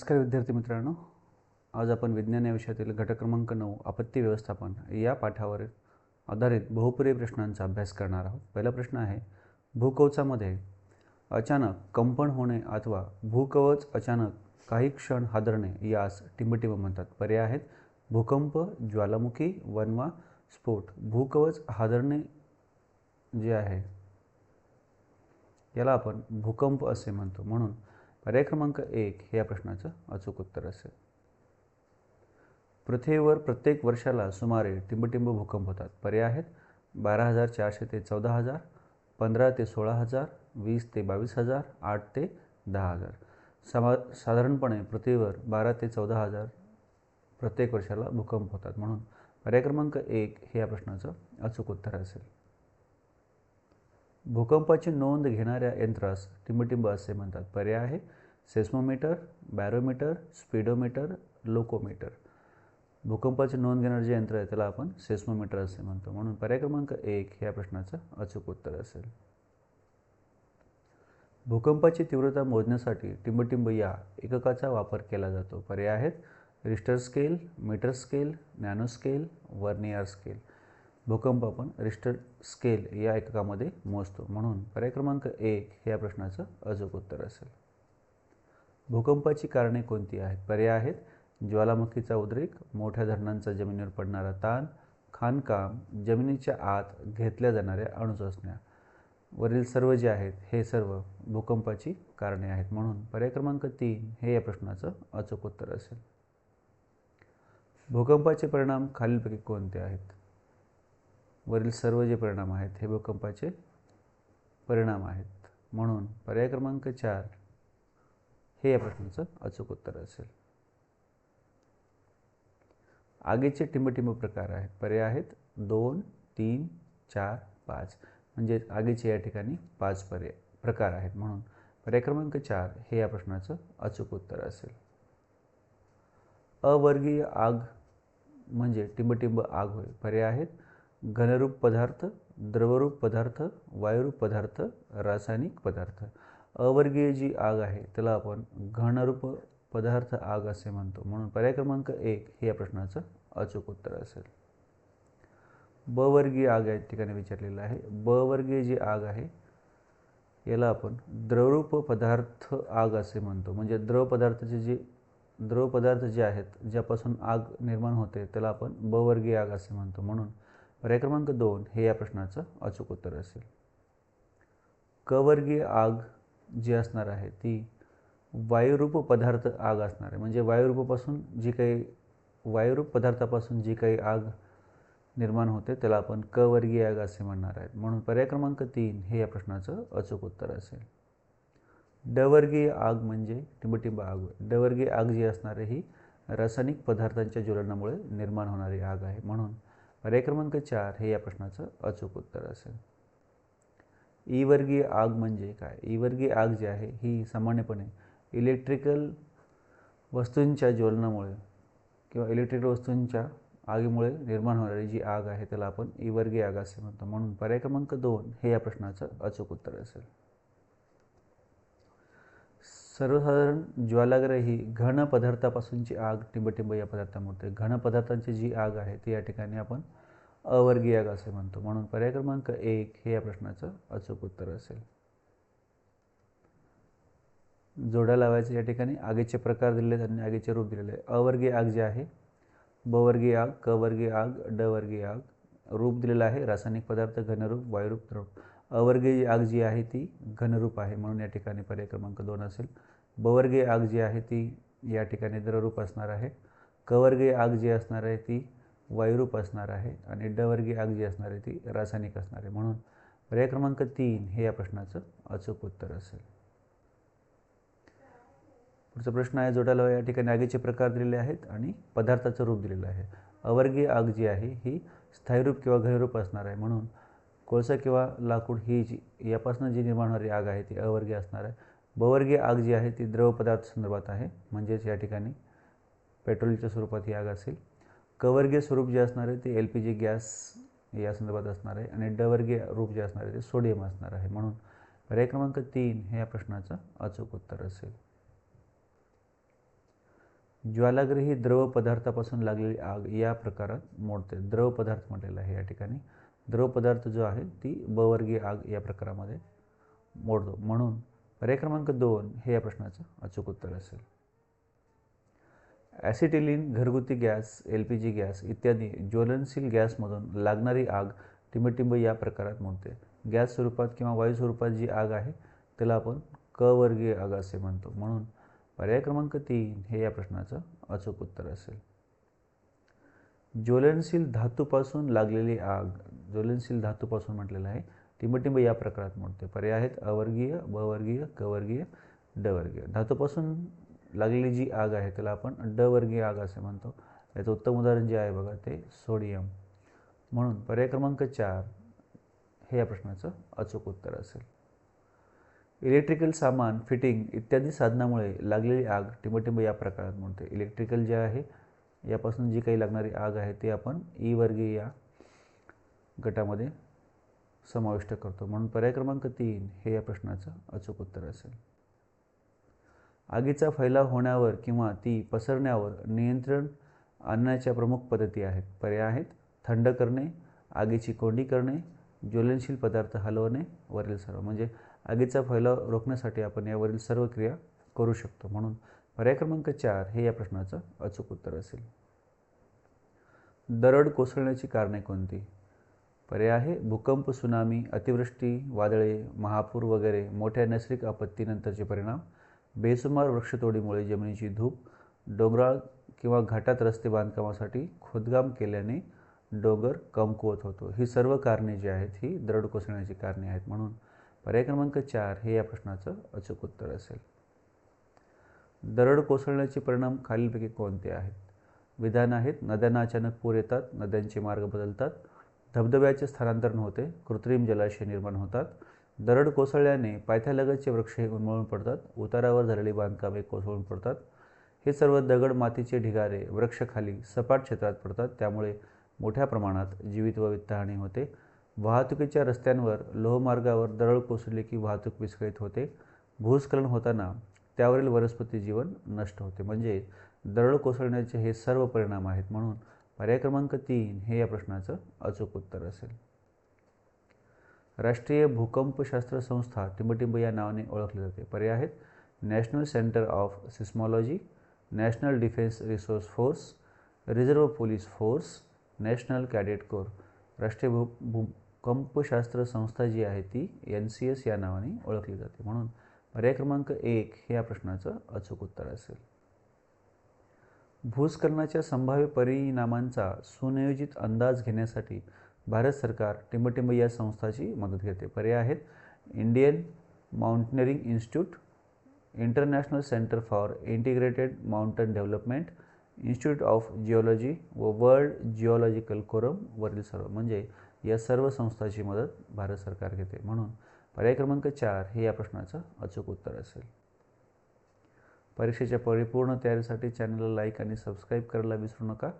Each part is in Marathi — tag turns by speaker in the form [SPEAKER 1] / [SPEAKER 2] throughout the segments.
[SPEAKER 1] नमस्कार विद्यार्थी मित्रांनो आज आपण विज्ञान या विषयातील घटक क्रमांक नऊ आपत्ती व्यवस्थापन या पाठावर आधारित बहुपुरी प्रश्नांचा अभ्यास करणार आहोत पहिला प्रश्न आहे भूकवचामध्ये अचानक कंपन होणे अथवा भूकवच अचानक काही क्षण हादरणे यास टिंबटिंब म्हणतात पर्याय आहेत भूकंप ज्वालामुखी वनवा स्फोट भूकवच हादरणे जे आहे याला आपण भूकंप असे म्हणतो म्हणून पर्याय क्रमांक एक हे या प्रश्नाचं अचूक उत्तर असेल पृथ्वीवर प्रत्येक वर्षाला सुमारे टिंबटिंब भूकंप होतात पर्याय आहेत बारा हजार चारशे ते चौदा हजार पंधरा ते सोळा हजार वीस ते बावीस हजार आठ ते दहा हजार समा साधारणपणे पृथ्वीवर बारा ते चौदा हजार प्रत्येक वर्षाला भूकंप होतात म्हणून पर्याय क्रमांक एक हे या प्रश्नाचं अचूक उत्तर असेल भूकंपाची नोंद घेणाऱ्या यंत्रास टिंबटिंब असे म्हणतात पर्याय आहे सेस्मोमीटर बॅरोमीटर स्पीडोमीटर लोकोमीटर भूकंपाची नोंद घेणारं जे यंत्र आहे त्याला आपण सेस्मोमीटर असे म्हणतो म्हणून पर्याय क्रमांक एक ह्या प्रश्नाचं अचूक उत्तर असेल भूकंपाची तीव्रता मोजण्यासाठी टिंबटिंब या एककाचा वापर केला जातो पर्याय आहेत Richter scale meter scale nano scale vernier scale भूकंप आपण रिस्टर स्केल या एककामध्ये मोजतो म्हणून पर्याय क्रमांक एक या प्रश्नाचं अचूक उत्तर असेल भूकंपाची कारणे कोणती आहेत पर्याय आहेत ज्वालामुखीचा उद्रेक मोठ्या धरणांचा जमिनीवर पडणारा ताण खाणकाम जमिनीच्या आत घेतल्या जाणाऱ्या अणुचाचण्या वरील सर्व जे आहेत हे सर्व भूकंपाची कारणे आहेत म्हणून पर्याय क्रमांक तीन हे या प्रश्नाचं अचूक उत्तर असेल भूकंपाचे परिणाम खालीलपैकी कोणते आहेत वरील सर्व जे परिणाम आहेत हे भूकंपाचे परिणाम आहेत म्हणून पर्याय क्रमांक चार हे या प्रश्नाचं अचूक उत्तर असेल आगीचे टिंबटिंब प्रकार आहेत पर्याय आहेत दोन तीन चार पाच म्हणजे आगीचे या ठिकाणी पाच पर्याय प्रकार आहेत म्हणून पर्याय क्रमांक चार हे या प्रश्नाचं अचूक उत्तर असेल अवर्गीय आग म्हणजे टिंबटिंब आग होय पर्याय आहेत घनरूप पदार्थ द्रवरूप पदार्थ वायुरूप पदार्थ रासायनिक पदार्थ अवर्गीय जी आग आहे त्याला आपण घनरूप पदार्थ आग असे म्हणतो म्हणून पर्याय क्रमांक एक हे या प्रश्नाचं अचूक उत्तर असेल ब वर्गीय आग या ठिकाणी विचारलेलं आहे बवर्गीय जी आग आहे याला आपण द्रवरूप पदार्थ आग असे म्हणतो म्हणजे द्रव पदार्थाचे जे द्रव पदार्थ जे आहेत ज्यापासून आग निर्माण होते त्याला आपण बवर्गीय आग असे म्हणतो म्हणून पर्याय क्रमांक दोन हे या प्रश्नाचं अचूक उत्तर असेल कवर्गीय आग जी असणार आहे ती वायुरूप पदार्थ आग असणार आहे म्हणजे वायुरूपापासून जी काही वायुरूप पदार्थापासून जी काही आग निर्माण होते त्याला आपण कवर्गीय आग असे म्हणणार आहेत म्हणून पर्याय क्रमांक तीन हे या प्रश्नाचं अचूक उत्तर असेल डवर्गीय आग म्हणजे टिंबटिंब आग डवर्गीय आग जी असणार आहे ही रासायनिक पदार्थांच्या ज्वलनामुळे निर्माण होणारी आग आहे म्हणून पर्याक्रमांक क्रमांक चार हे या प्रश्नाचं अचूक उत्तर असेल ई वर्गीय आग म्हणजे काय ई वर्गीय आग जी आहे ही सामान्यपणे इलेक्ट्रिकल वस्तूंच्या ज्वलनामुळे किंवा इलेक्ट्रिकल वस्तूंच्या आगीमुळे निर्माण होणारी जी आग आहे त्याला आपण ई वर्गीय आग असे म्हणतो म्हणून पर्याय क्रमांक दोन हे या प्रश्नाचं अचूक उत्तर असेल सर्वसाधारण ज्वालाग्रह ही घन पदार्थापासूनची आग टिंबटिंब या पदार्थामुळे घन पदार्थांची जी आग आहे ती या ठिकाणी आपण अवर्गीय आग असे म्हणतो म्हणून पर्याय क्रमांक एक हे या प्रश्नाचं अचूक उत्तर असेल जोड्या लावायचे या ठिकाणी आगीचे प्रकार दिलेले आहेत आगीचे रूप दिलेले आहे अवर्गीय आग जे आहे बवर्गीय आग कवर्गीय आग डवर्गीय आग रूप दिलेला आहे रासायनिक पदार्थ घनरूप वायुरूप द्रव अवर्गीय आग जी आहे ती घनरूप आहे म्हणून या ठिकाणी पर्याय क्रमांक दोन असेल बवर्गीय आग जी आहे ती या ठिकाणी द्रवरूप असणार आहे कवर्गीय आग जी असणार आहे ती वायुरूप असणार आहे आणि डवर्गीय आग जी असणार आहे ती रासायनिक असणार आहे म्हणून पर्याय क्रमांक तीन हे या प्रश्नाचं अचूक उत्तर असेल पुढचा प्रश्न आहे जोडाला या ठिकाणी आगीचे प्रकार दिलेले आहेत आणि पदार्थाचं रूप दिलेलं आहे अवर्गीय आग जी आहे ही स्थायीरूप किंवा घनरूप असणार आहे म्हणून कोळसा किंवा लाकूड ही जी यापासून जी निर्माण होणारी आग आहे ती अवर्गीय असणार आहे बवर्गीय आग जी आहे ती द्रव पदार्थ संदर्भात आहे म्हणजेच या ठिकाणी पेट्रोलच्या स्वरूपात ही आग असेल कवर्गीय स्वरूप जे असणार आहे ते एल पी जी गॅस या संदर्भात असणार आहे आणि डवर्गीय रूप जे असणार आहे ते सोडियम असणार आहे म्हणून पर्याय क्रमांक तीन हे या प्रश्नाचं अचूक उत्तर असेल ज्वालाग्रही द्रव पदार्थापासून लागलेली आग या प्रकारात मोडते द्रव पदार्थ म्हटलेला आहे या ठिकाणी द्रवपदार्थ जो आहे ती बवर्गीय आग या प्रकारामध्ये मोडतो म्हणून पर्याय क्रमांक दोन हे या प्रश्नाचं अचूक उत्तर असेल ॲसिटिलिन घरगुती gas L P G gas इत्यादी ज्वलनशील गॅसमधून लागणारी आग टिंबटिंब या प्रकारात मोडते गॅस स्वरूपात किंवा वायू स्वरूपात जी आग आहे त्याला आपण कवर्गीय आग असे म्हणतो म्हणून पर्याय क्रमांक तीन हे या प्रश्नाचं अचूक उत्तर असेल ज्वलनशील धातूपासून लागलेली आग ज्वलनशील धातूपासून म्हटलेलं आहे टिंबटिंब या प्रकारात मोडते पर्याय आहेत अवर्गीय बवर्गीय कवर्गीय डवर्गीय धातूपासून लागलेली जी आग आहे त्याला आपण डवर्गीय आग असे म्हणतो याचं उत्तम उदाहरण जे आहे बघा ते सोडियम म्हणून पर्याय क्रमांक चार हे या प्रश्नाचं अचूक उत्तर असेल इलेक्ट्रिकल सामान फिटिंग इत्यादी साधनामुळे लागलेली आग टिंबटिंब या प्रकारात मोडते इलेक्ट्रिकल जे आहे यापासून जी काही लागणारी आग आहे ती आपण ई वर्गीय या गटामध्ये समाविष्ट करतो म्हणून पर्याय क्रमांक तीन हे या प्रश्नाचं अचूक उत्तर असेल आगीचा फैलाव होण्यावर किंवा ती पसरण्यावर नियंत्रण आणण्याच्या प्रमुख पद्धती आहेत पर्याय आहेत थंड करणे आगीची कोंडी करणे ज्वलनशील पदार्थ हलवणे वरील सर्व म्हणजे आगीचा फैलाव रोखण्यासाठी आपण यावरील सर्व क्रिया करू शकतो म्हणून पर्याय क्रमांक चार हे या प्रश्नाचं अचूक उत्तर असेल दरड कोसळण्याची कारणे कोणती पर्याय आहे भूकंप सुनामी अतिवृष्टी वादळे महापूर वगैरे मोठ्या नैसर्गिक आपत्तीनंतरचे परिणाम बेसुमार वृक्षतोडीमुळे जमिनीची धूप डोंगराळ किंवा घाटात रस्ते बांधकामासाठी खोदकाम केल्याने डोंगर कमकुवत होतो ही सर्व कारणे जी आहेत ही दरड कोसळण्याची कारणे आहेत म्हणून पर्याय क्रमांक चार हे या प्रश्नाचं अचूक उत्तर असेल दरड कोसळण्याचे परिणाम खालीलपैकी कोणते आहेत विधान आहेत नद्यांना अचानक पूर येतात नद्यांचे मार्ग बदलतात धबधब्याचे स्थानांतरण होते कृत्रिम जलाशय निर्माण होतात दरड कोसळल्याने पायथ्यालगतचे वृक्षही उन्मळून पडतात उतारावर झालेली बांधकामे कोसळून पडतात हे सर्व दगड मातीचे ढिगारे वृक्ष खाली सपाट क्षेत्रात पडतात त्यामुळे मोठ्या प्रमाणात जीवित व वित्तहानी होते वाहतुकीच्या रस्त्यांवर लोहमार्गावर दरड कोसळले की वाहतूक विस्कळीत होते भूस्खलन होताना त्यावरील वनस्पती जीवन नष्ट होते म्हणजे दरड कोसळण्याचे हे सर्व परिणाम आहेत म्हणून पर्याय क्रमांक तीन हे या प्रश्नाचं अचूक उत्तर असेल राष्ट्रीय भूकंपशास्त्र संस्था टिंबटिंब या नावाने ओळखली जाते पर्याय आहेत national centre of seismology national defence resource force reserve police force national cadet corps राष्ट्रीय भू भूकंपशास्त्र संस्था जी आहे ती एन सी एस या नावाने ओळखली जाते म्हणून पर्याय क्रमांक एक हे या प्रश्नाचं अचूक उत्तर असेल भूस्खलनाच्या संभाव्य परिणामांचा सुनियोजित अंदाज घेण्यासाठी भारत सरकार टिंबटिंब या संस्थाची मदत घेते पर्याय आहेत Indian mountaineering institute international centre for integrated mountain development institute of geology व वर्ल्ड जिओलॉजिकल कोरमवरील सर्व म्हणजे या सर्व संस्थाची मदत भारत सरकार घेते म्हणून पर्याय क्रमांक चार हे या प्रश्नाचं अचूक उत्तर असेल परीक्षेच्या परिपूर्ण तयारीसाठी चॅनलला लाईक आणि सबस्क्राईब करायला विसरू नका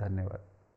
[SPEAKER 1] धन्यवाद